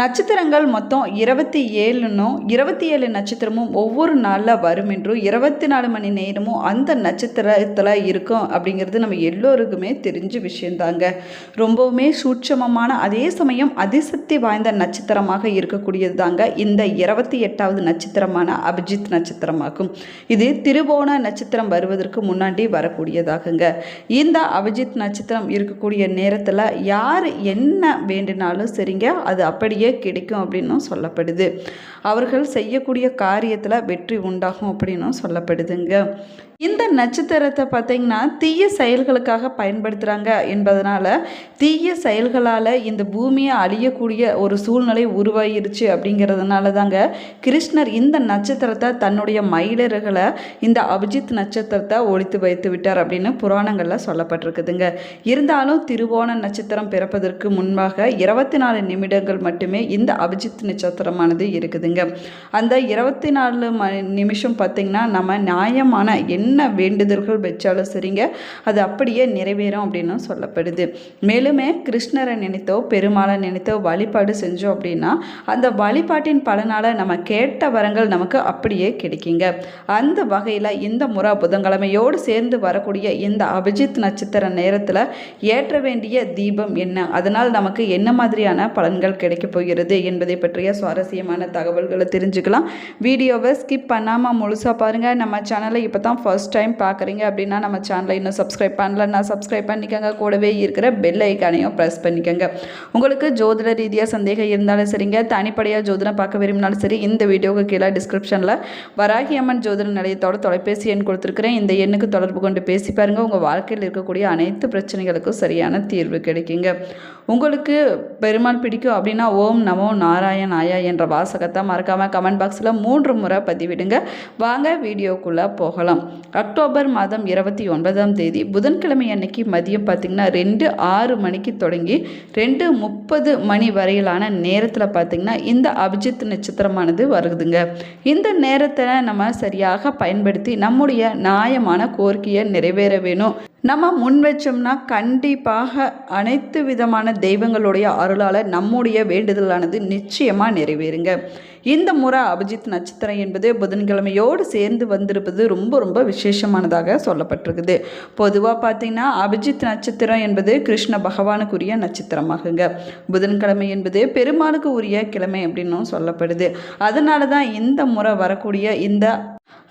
நட்சத்திரங்கள் மொத்தம் இருபத்தி ஏழுன்னும் இருபத்தி ஏழு நட்சத்திரமும் ஒவ்வொரு நாளில் வரும் என்றும் இருபத்தி நாலு மணி நேரமும் அந்த நட்சத்திரத்தில் இருக்கும் அப்படிங்கிறது நம்ம எல்லோருக்குமே தெரிஞ்ச விஷயந்தாங்க. ரொம்பவுமே சூட்சமமான அதே சமயம் அதிசக்தி வாய்ந்த நட்சத்திரமாக இருக்கக்கூடியது தாங்க இந்த இருபத்தி எட்டாவது நட்சத்திரமான அபிஜித் நட்சத்திரமாகும். இது திருவோண நட்சத்திரம் வருவதற்கு முன்னாடி வரக்கூடியதாகுங்க. இந்த அபிஜித் நட்சத்திரம் இருக்கக்கூடிய நேரத்தில் யார் என்ன வேண்டினாலும் சரிங்க அது அப்படியே கிடைக்கும் அப்படின்னும் சொல்லப்படுது. அவர்கள் செய்யக்கூடிய காரியத்தில் வெற்றி உண்டாகும் அப்படின்னும் சொல்லப்படுதுங்க. இந்த நட்சத்திரத்தை பார்த்தீங்கன்னா தீய செயல்களுக்காக பயன்படுத்துகிறாங்க என்பதனால தீய செயல்களால் இந்த பூமியை அழியக்கூடிய ஒரு சூழ்நிலை உருவாகிருச்சு அப்படிங்கிறதுனால தாங்க கிருஷ்ணர் இந்த நட்சத்திரத்தை தன்னுடைய மயிலர்களை இந்த அபிஜித் நட்சத்திரத்தை ஒழித்து வைத்து விட்டார் அப்படின்னு புராணங்களில் சொல்லப்பட்டிருக்குதுங்க. இருந்தாலும் திருவோண நட்சத்திரம் பிறப்பதற்கு முன்பாக இருபத்தி நாலு நிமிடங்கள் மட்டுமே இந்த அபிஜித் நட்சத்திரமானது இருக்குதுங்க. அந்த இருபத்தி நாலு ம நிமிஷம் பார்த்திங்கன்னா நம்ம நியாயமான என்ன என்ன வேண்டுதல்கள் வச்சாலும் சரிங்க அது அப்படியே நிறைவேறும் அப்படின்னு சொல்லப்படுது. மேலுமே கிருஷ்ணரை நினைத்தோ பெருமாளை நினைத்தோ வழிபாடு செஞ்சோம் அப்படின்னா அந்த வழிபாட்டின் பலனால் நம்ம கேட்ட வரங்கள் நமக்கு அப்படியே கிடைக்குங்க. அந்த வகையில் இந்த முறை புதன்கிழமையோடு சேர்ந்து வரக்கூடிய இந்த அபிஜித் நட்சத்திர நேரத்தில் ஏற்ற வேண்டிய தீபம் என்ன? அதனால் நமக்கு என்ன மாதிரியான பலன்கள் கிடைக்கப் போகிறது என்பதை பற்றிய சுவாரஸ்யமான தகவல்களை தெரிஞ்சுக்கலாம். வீடியோவை ஸ்கிப் பண்ணாமல் முழுசாக பாருங்கள் நம்ம சேனலை இப்போ தான் ஃபர்ஸ்ட் ஃபஸ்ட் டைம் பார்க்குறீங்க அப்படின்னா நம்ம சேனலை இன்னும் சப்ஸ்கிரைப் பண்ணலன்னா சப்ஸ்கிரைப் பண்ணிக்கோங்க. கூடவே இருக்கிற பெல் ஐக்கானையும் ப்ரெஸ் பண்ணிக்கோங்க. உங்களுக்கு ஜோதிட ரீதியாக சந்தேகம் இருந்தாலும் சரிங்க. தனிப்படையாக ஜோதிடம் பார்க்க விரும்பினாலும் சரி இந்த வீடியோவுக்கு கீழே டிஸ்கிரிப்ஷனில் வராகி அம்மன் ஜோதிட நிலையத்தோட தொலைபேசி எண் கொடுத்துருக்குறேன். இந்த எண்ணுக்கு தொடர்பு கொண்டு பேசி பாருங்கள் உங்கள் வாழ்க்கையில் இருக்கக்கூடிய அனைத்து பிரச்சனைகளுக்கும் சரியான தீர்வு கிடைக்குங்க. உங்களுக்கு பெருமாள் பிடிக்கும் அப்படின்னா ஓம் நமோ நாராயணாயா என்ற வாசகத்தை மறக்காமல் கமெண்ட் பாக்ஸில் மூன்று முறை பதிவிடுங்க. வாங்க வீடியோக்குள்ளே போகலாம். அக்டோபர் மாதம் இருபத்தி ஒன்பதாம் தேதி புதன்கிழமை அன்னைக்கு மதியம் பார்த்திங்கன்னா ரெண்டு ஆறு மணிக்கு தொடங்கி ரெண்டு முப்பது மணி வரையிலான நேரத்தில் பார்த்திங்கன்னா இந்த அபிஜித் நட்சத்திரமானது வருதுங்க. இந்த நேரத்தை நம்ம சரியாக பயன்படுத்தி நம்முடைய நியாயமான கோரிக்கையை நிறைவேற வேணும். நம்ம முன் வச்சோம்னா கண்டிப்பாக அனைத்து விதமான தெய்வங்களுடைய அருளால் நம்முடைய வேண்டுதலானது நிச்சயமாக நிறைவேறுங்க. இந்த முறை அபிஜித் நட்சத்திரம் என்பது புதன்கிழமையோடு சேர்ந்து வந்திருப்பது ரொம்ப ரொம்ப விசேஷமானதாக சொல்லப்பட்டிருக்குது. பொதுவாக பார்த்திங்கன்னா அபிஜித் நட்சத்திரம் என்பது கிருஷ்ண பகவானுக்குரிய நட்சத்திரமாகுங்க. புதன்கிழமை என்பது பெருமாளுக்கு உரிய கிழமை அப்படின்னும் சொல்லப்படுது. அதனால தான் இந்த முறை வரக்கூடிய இந்த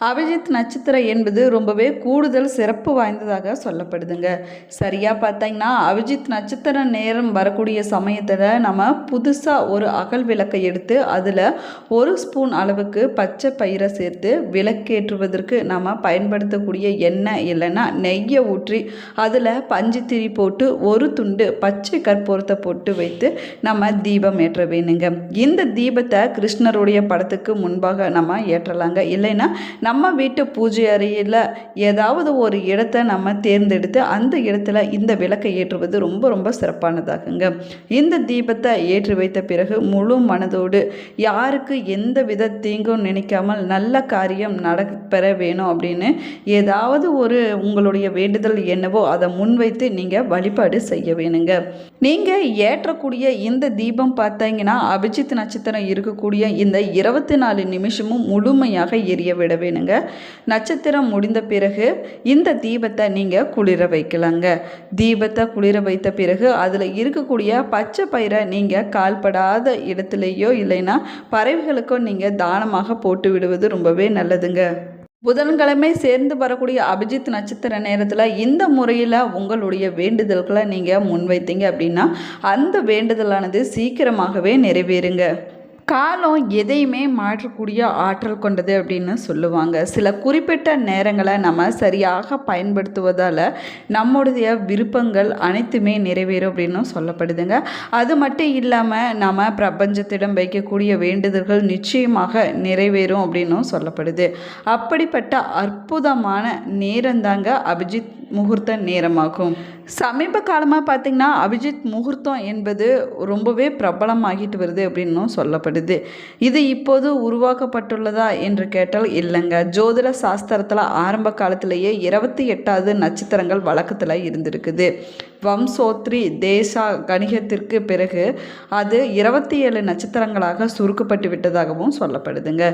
அபிஜித் நட்சத்திரம் என்பது ரொம்பவே கூடுதல் சிறப்பு வாய்ந்ததாக சொல்லப்படுதுங்க. சரியாக பார்த்தீங்கன்னா அபிஜித் நட்சத்திர நேரம் வரக்கூடிய சமயத்தில் நம்ம புதுசாக ஒரு அகல் விளக்கை எடுத்து அதில் ஒரு ஸ்பூன் அளவுக்கு பச்சை பயிரை சேர்த்து விளக்கேற்றுவதற்கு நம்ம பயன்படுத்தக்கூடிய எண்ணெய் இல்லைன்னா நெய்யை ஊற்றி அதில் பஞ்சுத்திரி போட்டு ஒரு துண்டு பச்சை கற்பூரத்தை போட்டு வைத்து நம்ம தீபம் ஏற்ற வேணுங்க. இந்த தீபத்தை கிருஷ்ணருடைய படத்துக்கு முன்பாக நம்ம ஏற்றலாங்க. இல்லைன்னா நம்ம வீட்டு பூஜை அறையில் ஏதாவது ஒரு இடத்த நம்ம தேர்ந்தெடுத்து அந்த இடத்துல இந்த விளக்கை ஏற்றுவது ரொம்ப ரொம்ப சிறப்பானதாகுங்க. இந்த தீபத்தை ஏற்றி வைத்த பிறகு முழு மனதோடு யாருக்கு எந்த வித தீங்கும் நினைக்காமல் நல்ல காரியம் நடப்பெற வேணும் அப்படின்னு ஏதாவது ஒரு உங்களுடைய வேண்டுதல் என்னவோ அதை முன்வைத்து நீங்கள் வழிபாடு செய்ய வேணுங்க. நீங்கள் ஏற்றக்கூடிய இந்த தீபம் பார்த்தீங்கன்னா அபிஜித் நட்சத்திரம் இருக்கக்கூடிய இந்த இருபத்தி நாலு நிமிஷமும் முழுமையாக எரிய விட வேணுங்க. நட்சத்திரம் முடிந்த பிறகு இந்த தீபத்தை நீங்கள் குளிர வைக்கலாங்க. தீபத்தை குளிர வைத்த பிறகு அதில் இருக்கக்கூடிய பச்சை பயிரை நீங்கள் கால்படாத இடத்துலையோ இல்லைன்னா பறவைகளுக்கோ நீங்கள் தானமாக போட்டு விடுவது ரொம்பவே நல்லதுங்க. புதன்கிழமை சேர்ந்து வரக்கூடிய அபிஜித் நட்சத்திர நேரத்தில் இந்த முறையில் உங்களுடைய வேண்டுதல்களை நீங்கள் முன்வைத்தீங்க அப்படின்னா அந்த வேண்டுதலானது சீக்கிரமாகவே நிறைவேறுங்க. காலம் எதையுமே மாற்றக்கூடிய ஆற்றல் கொண்டது அப்படின்னு சொல்லுவாங்க. சில குறிப்பிட்ட நேரங்களை நம்ம சரியாக பயன்படுத்துவதால் நம்முடைய விருப்பங்கள் அனைத்துமே நிறைவேறும் அப்படின்னு சொல்லப்படுதுங்க. அது மட்டும் இல்லாமல் நம்ம பிரபஞ்சத்திடம் வைக்கக்கூடிய வேண்டுதல்கள் நிச்சயமாக நிறைவேறும் அப்படின்னும் சொல்லப்படுது. அப்படிப்பட்ட அற்புதமான நேரம்தாங்க அபிஜித் முகூர்த்த நேரமாகும். சமீப காலமாக பார்த்திங்கன்னா அபிஜித் முகூர்த்தம் என்பது ரொம்பவே பிரபலமாகிட்டு வருது அப்படின்னும் சொல்லப்படுது. இது இப்போது உருவாக்கப்பட்டுள்ளதா என்று கேட்டால் இல்லைங்க. ஜோதிட சாஸ்திரத்தில் ஆரம்ப காலத்திலேயே இருபத்தி எட்டாவது நட்சத்திரங்கள் வழக்கத்தில் இருந்திருக்குது. வம்சோத்ரி தேசா கணிகத்திற்கு பிறகு அது இருபத்தி ஏழு நட்சத்திரங்களாக சுருக்கப்பட்டு விட்டதாகவும் சொல்லப்படுதுங்க.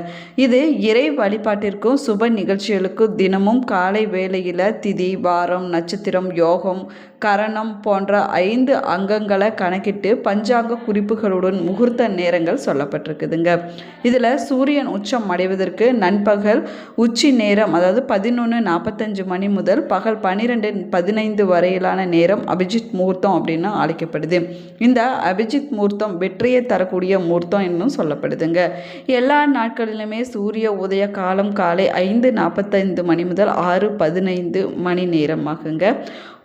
இது இறை வழிபாட்டிற்கும் சுப நிகழ்ச்சிகளுக்கும் தினமும் காலை வேளையில் திதி வாரம் நட்சத்திரம் யோகம் கரணம் போன்ற ஐந்து அங்கங்களை கணக்கிட்டு பஞ்சாங்க குறிப்புகளுடன் முகூர்த்த நேரங்கள் சொல்லப்பட்டிருக்குதுங்க. இதில் சூரியன் உச்சம் அடைவதற்கு நண்பகல் உச்சி நேரம் அதாவது பதினொன்று நாற்பத்தஞ்சு மணி முதல் பகல் பன்னிரெண்டு பதினைந்து வரையிலான நேரம் அபிஜித் முகூர்த்தம் அப்படின்னு அழைக்கப்படுது. இந்த அபிஜித் முகூர்த்தம் வெற்றியை தரக்கூடிய முகூர்த்தம் என்னும் சொல்லப்படுதுங்க. எல்லா நாட்களிலுமே சூரிய உதய காலம் காலை ஐந்து நாற்பத்தைந்து மணி முதல் ஆறு பதினைந்து மணி நேரமாகுங்க.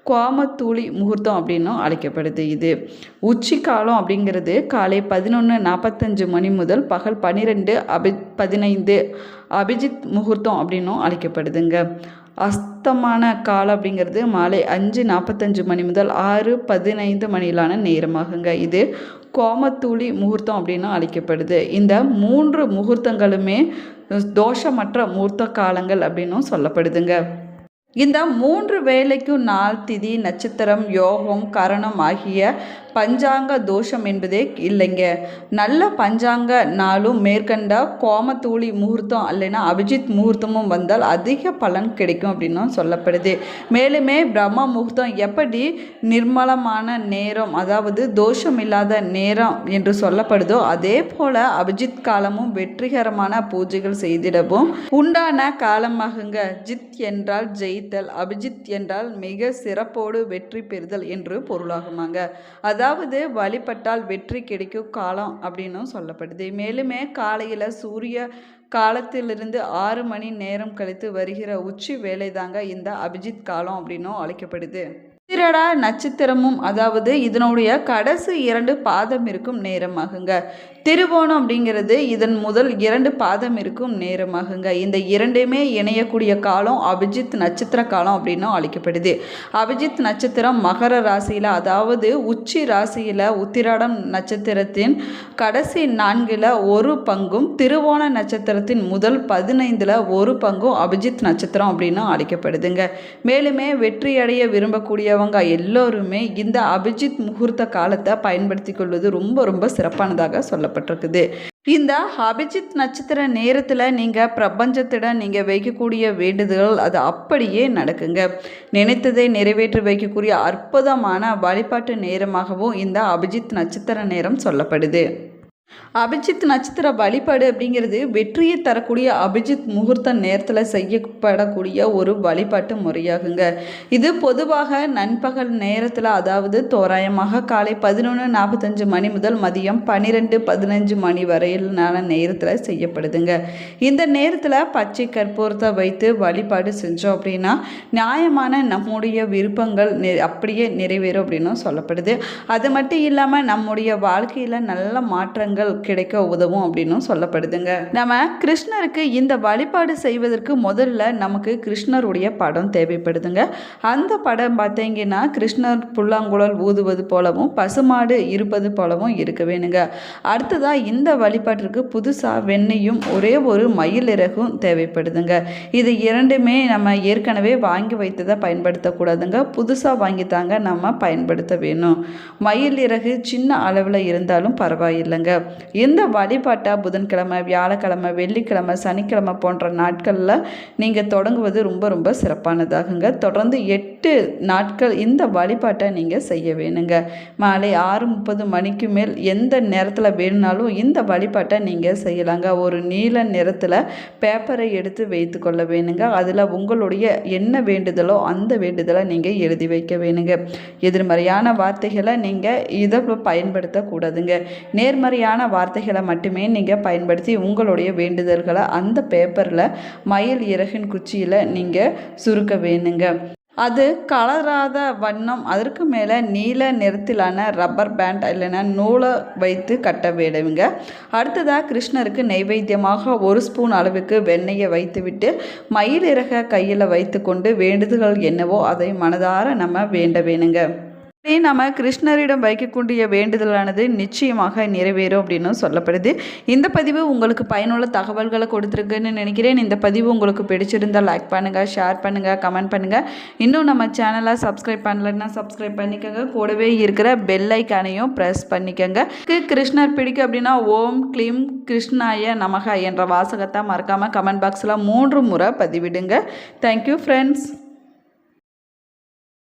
கோமத்தூளி முகூர்த்தம் அப்படின்னும் அழைக்கப்படுது இது. உச்சி காலம் அப்படிங்கிறது காலை பதினொன்று நாற்பத்தஞ்சு மணி முதல் பகல் பன்னிரெண்டு அபி பதினைந்து அபிஜித் முகூர்த்தம் அப்படின்னும் அழைக்கப்படுதுங்க. அஸ்தமான காலம் அப்படிங்கிறது மாலை அஞ்சு நாற்பத்தஞ்சு மணி முதல் ஆறு பதினைந்து மணியிலான நேரமாகுங்க. இது கோமத்தூளி முகூர்த்தம் அப்படின்னு அழைக்கப்படுது. இந்த மூன்று முகூர்த்தங்களுமே தோஷமற்ற முகூர்த்த காலங்கள் அப்படின்னும் சொல்லப்படுதுங்க. இந்த மூன்று வேலைக்கும் நாள் திதி நட்சத்திரம் யோகம் கரணம் ஆகிய பஞ்சாங்க தோஷம் என்பதே இல்லைங்க. நல்ல பஞ்சாங்க நாளும் மேற்கண்ட கோமத்தூளி முகூர்த்தம் இல்லைன்னா அபிஜித் முகூர்த்தமும் வந்தால் அதிக பலன் கிடைக்கும் அப்படின்னும் சொல்லப்படுது. மேலுமே பிரம்ம முகூர்த்தம் எப்படி நிர்மலமான நேரம் அதாவது தோஷம் இல்லாத நேரம் என்று சொல்லப்படுதோ அதே போல அபிஜித் காலமும் வெற்றிகரமான பூஜைகள் செய்திடவும். உண்டான காலமாகுங்க. ஜித் என்றால் ஜெயித்தல் அபிஜித் என்றால் மிக சிறப்போடு வெற்றி பெறுதல் என்று பொருளாகுமாங்க. அதாவது அதாவது வழிபட்டால் வெற்றி கிடைக்கும் காலம் அப்படின்னும் சொல்லப்படுது. மேலுமே காலையில் சூரிய காலத்திலிருந்து ஆறு மணி நேரம் கழித்து வருகிற உச்சி வேலை தாங்க இந்த அபிஜித் காலம் அப்படின்னும் அழைக்கப்படுது. உத்திரடா நட்சத்திரமும் அதாவது இதனுடைய கடைசி இரண்டு பாதம் இருக்கும் நேரமாகுங்க. திருவோணம் அப்படிங்கிறது இதன் முதல் இரண்டு பாதம் இருக்கும் நேரமாகுங்க. இந்த இரண்டுமே இணையக்கூடிய காலம் அபிஜித் நட்சத்திர காலம் அப்படின்னும் அழைக்கப்படுது. அபிஜித் நட்சத்திரம் மகர ராசியில் அதாவது உச்சி ராசியில் உத்திராடம் நட்சத்திரத்தின் கடைசி நான்கில் ஒரு பங்கும் திருவோண நட்சத்திரத்தின் முதல் பதினைந்தில் ஒரு பங்கும் அபிஜித் நட்சத்திரம் அப்படின்னு அழைக்கப்படுதுங்க. மேலுமே வெற்றியடைய விரும்பக்கூடியவங்க எல்லோருமே இந்த அபிஜித் முகூர்த்த காலத்தை பயன்படுத்தி கொள்வது ரொம்ப ரொம்ப சிறப்பானதாக சொல்லப்பட்டிருக்குது. இந்த அபிஜித் நட்சத்திர நேரத்தில் நீங்கள் பிரபஞ்சத்திடம் நீங்கள் வைக்கக்கூடிய வேண்டுதல்கள் அது அப்படியே நடக்குங்க. நினைத்ததை நிறைவேற்றி வைக்கக்கூடிய அற்புதமான வழிபாட்டு நேரமாகவும் இந்த அபிஜித் நட்சத்திர நேரம் சொல்லப்படுது. அபிஜித் நட்சத்திர வழிபாடு அப்படிங்கிறது வெற்றியை தரக்கூடிய அபிஜித் முகூர்த்த நேரத்தில் செய்யப்படக்கூடிய ஒரு வழிபாட்டு முறையாகுங்க. இது பொதுவாக நண்பகல் நேரத்தில் அதாவது தோராயமாக காலை பதினொன்று நாற்பத்தஞ்சு மணி முதல் மதியம் பன்னிரெண்டு பதினஞ்சு மணி வரையிலான நேரத்தில் செய்யப்படுதுங்க. இந்த நேரத்தில் பச்சை கற்பூரத்தை வைத்து வழிபாடு செஞ்சோம் அப்படின்னா நியாயமான நம்முடைய விருப்பங்கள் நெ அப்படியே நிறைவேறும் அப்படின்னு சொல்லப்படுது. அது மட்டும் இல்லாமல் நம்முடைய வாழ்க்கையில் நல்ல மாற்றங்கள் கிடைக்க உதவும் அப்படின்னும் சொல்லப்படுதுங்க. நம்ம கிருஷ்ணருக்கு இந்த வழிபாடு செய்வதற்கு முதல்ல நமக்கு கிருஷ்ணருடைய படம் தேவைப்படுதுங்க. அந்த படம் பார்த்தீங்கன்னா கிருஷ்ணர் புல்லாங்குழல் ஊதுவது போலவும் பசுமாடு இருப்பது போலவும் இருக்க வேணுங்க. அடுத்ததாக இந்த வழிபாட்டிற்கு புதுசாக வெண்ணையும் ஒரே ஒரு மயில் இறகும் தேவைப்படுதுங்க. இது இரண்டுமே நம்ம ஏற்கனவே வாங்கி வைத்ததை பயன்படுத்தக்கூடாதுங்க. புதுசாக வாங்கித்தாங்க நம்ம பயன்படுத்த வேணும். மயில் இறகு சின்ன அளவில் இருந்தாலும் பரவாயில்லைங்க. இந்த வழிபாட்டை புதன்கிழமை வியாழக்கிழமை வெள்ளிக்கிழமை சனிக்கிழமை போன்ற நாட்களில் நீங்கள் தொடங்குவது ரொம்ப ரொம்ப சிறப்பானதாகுங்க. தொடர்ந்து எட்டு நாட்கள் இந்த வழிபாட்டை நீங்கள் செய்ய வேணுங்க. மாலை ஆறு முப்பது மணிக்கு மேல் எந்த நேரத்தில் வேணுனாலும் இந்த வழிபாட்டை நீங்கள் செய்யலாங்க. ஒரு நீல நிறத்தில் பேப்பரை எடுத்து வைத்து கொள்ள வேணுங்க. அதில் உங்களுடைய என்ன வேண்டுதலோ அந்த வேண்டுதலை நீங்கள் எழுதி வைக்க வேணுங்க. எதிர்மறையான வார்த்தைகளை நீங்கள் இதை பயன்படுத்தக்கூடாதுங்க. நேர்மறையான வார்த்தைகளை மட்டுமே நீங்கள் பயன்படுத்தி உங்களுடைய வேண்டுதல்களை அந்த பேப்பரில் மயில் இறகின் குச்சியில் நீங்கள் சுருக்க வேணுங்க. அது கலராத வண்ணம் அதற்கு மேலே நீல நிறத்திலான ரப்பர் பேண்ட் இல்லைன்னா நூலை வைத்து கட்ட வேண்டுங்க. அடுத்ததாக கிருஷ்ணருக்கு நைவேத்தியமாக ஒரு ஸ்பூன் அளவுக்கு வெண்ணெயை வைத்துவிட்டு மயில் கையில் வைத்து கொண்டு வேண்டுதல்கள் என்னவோ அதை மனதார நம்ம வேண்ட வேணுங்க. இதே நம்ம கிருஷ்ணரிடம் வைக்கக்கூடிய வேண்டுதலானது நிச்சயமாக நிறைவேறும் அப்படின்னு சொல்லப்படுது. இந்த பதிவு உங்களுக்கு பயனுள்ள தகவல்களை கொடுத்துருக்குன்னு நினைக்கிறேன். இந்த பதிவு உங்களுக்கு பிடிச்சிருந்தால் லைக் பண்ணுங்கள் ஷேர் பண்ணுங்கள் கமெண்ட் பண்ணுங்கள் இன்னும் நம்ம சேனலை சப்ஸ்கிரைப் பண்ணலைன்னா சப்ஸ்கிரைப் பண்ணிக்கோங்க. கூடவே இருக்கிற பெல் ஐக்கானையும் ப்ரெஸ் பண்ணிக்கோங்க. கிருஷ்ணர் பிடிக்கும் அப்படின்னா ஓம் க்ளீம் கிருஷ்ணாய நமக என்ற வாசகத்தை மறக்காமல் கமெண்ட் பாக்ஸில் மூன்று முறை பதிவிடுங்க. Thank you friends